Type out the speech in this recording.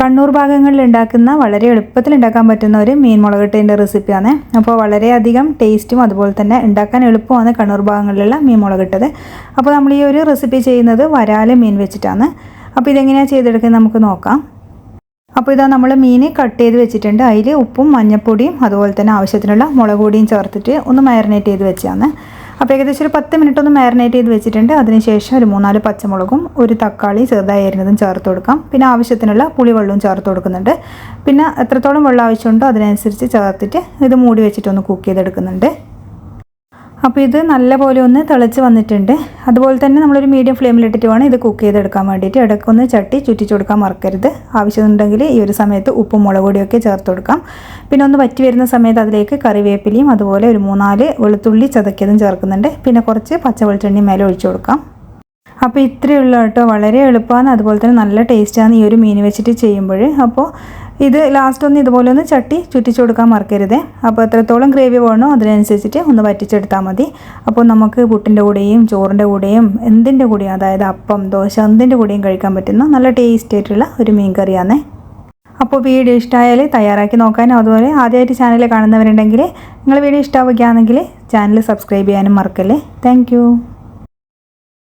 കണ്ണൂർ ഭാഗങ്ങളിൽ ഉണ്ടാക്കുന്ന വളരെ എളുപ്പത്തിൽ ഉണ്ടാക്കാൻ പറ്റുന്ന ഒരു മീൻ മുളകിട്ടതിന്റെ റെസിപ്പിയാണ്. അപ്പോൾ വളരെയധികം ടേസ്റ്റും അതുപോലെ തന്നെ ഉണ്ടാക്കാൻ എളുപ്പമാണ് കണ്ണൂർ ഭാഗങ്ങളിലുള്ള മീൻ മുളകിട്ടത്. അപ്പോൾ നമ്മൾ ഈ ഒരു റെസിപ്പി ചെയ്യുന്നത് വരാൽ മീൻ വെച്ചിട്ടാണ്. അപ്പോൾ ഇതെങ്ങനെയാണ് ചെയ്തെടുക്കുന്നത് നമുക്ക് നോക്കാം. അപ്പോൾ ഇതാ നമ്മൾ മീൻ കട്ട് ചെയ്ത് വെച്ചിട്ടുണ്ട്. അതിൽ ഉപ്പും മഞ്ഞൾപ്പൊടിയും അതുപോലെ തന്നെ ആവശ്യത്തിനുള്ള മുളക് ചേർത്തിട്ട് ഒന്ന് മാരിനേറ്റ് ചെയ്ത് വെച്ചാണ് അപ്പോൾ ഏകദേശം ഒരു പത്ത് മിനിറ്റ് ഒന്ന് മാരിനേറ്റ് ചെയ്ത് വെച്ചിട്ടുണ്ട്. അതിനുശേഷം ഒരു മൂന്നാൽ പച്ചമുളകും ഒരു തക്കാളി ചെറുതായി അരിഞ്ഞതും ചേർത്ത് കൊടുക്കാം. പിന്നെ ആവശ്യത്തിനുള്ള പുളിവെള്ളവും ചേർത്ത് കൊടുക്കുന്നുണ്ട്. പിന്നെ എത്രത്തോളം വെള്ളം ആവശ്യമുണ്ടോ അതിനനുസരിച്ച് ചേർത്തിട്ട് ഇത് മൂടി വെച്ചിട്ടൊന്ന് കുക്ക് ചെയ്തെടുക്കുന്നുണ്ട്. അപ്പോൾ ഇത് നല്ലപോലെ ഒന്ന് തിളച്ച് വന്നിട്ടുണ്ട്. അതുപോലെ തന്നെ നമ്മളൊരു മീഡിയം ഫ്ലെയിമിലിട്ടിട്ട് വേണം ഇത് കുക്ക് ചെയ്തെടുക്കാൻ വേണ്ടിയിട്ട്. ഇടയ്ക്കൊന്ന് ചട്ടി ചുറ്റിച്ച് കൊടുക്കാൻ മറക്കരുത്. ആവശ്യമുണ്ടെങ്കിൽ ഈ ഒരു സമയത്ത് ഉപ്പും മുളക് പൊടിയൊക്കെ ചേർത്ത് കൊടുക്കാം. പിന്നെ ഒന്ന് വറ്റി വരുന്ന സമയത്ത് അതിലേക്ക് കറിവേപ്പിലയും അതുപോലെ ഒരു മൂന്നാൽ വെളുത്തുള്ളി ചതക്കിയതും ചേർക്കുന്നുണ്ട്. പിന്നെ കുറച്ച് പച്ച വെളിച്ചെണ്ണയും മേലെ ഒഴിച്ചു കൊടുക്കാം. അപ്പോൾ ഇത്രയുള്ള കേട്ടോ. വളരെ എളുപ്പമാണ്. അതുപോലെ തന്നെ നല്ല ടേസ്റ്റാണ് ഈ ഒരു മീൻ വെച്ചിട്ട് ചെയ്യുമ്പോൾ. അപ്പോൾ ഇത് ലാസ്റ്റ് ഒന്ന് ഇതുപോലെ ഒന്ന് ചട്ടി ചുറ്റിച്ചു കൊടുക്കാൻ മറക്കരുത്. അപ്പോൾ എത്രത്തോളം ഗ്രേവി വേണോ അതിനനുസരിച്ചിട്ട് ഒന്ന് വറ്റിച്ചെടുത്താൽ മതി. അപ്പോൾ നമുക്ക് പുട്ടിന്റെ കൂടെയും ചോറിന്റെ കൂടെയും എന്തിന്റെ കൂടെയും അതായത് അപ്പം ദോശ എന്തിന്റെ കൂടെയും കഴിക്കാൻ പറ്റുന്ന നല്ല ടേസ്റ്റ് ആയിട്ടുള്ള ഒരു മീൻ കറിയാണ് അപ്പോൾ വീഡിയോ ഇഷ്ടമായാൽ തയ്യാറാക്കി നോക്കാനും അതുപോലെ ആദ്യമായിട്ട് ചാനൽ കാണുന്നവരുണ്ടെങ്കിൽ നിങ്ങൾ വീഡിയോ ഇഷ്ടമാവുകയാണെങ്കിൽ ചാനൽ സബ്സ്ക്രൈബ് ചെയ്യാനും മറക്കല്ലേ. താങ്ക്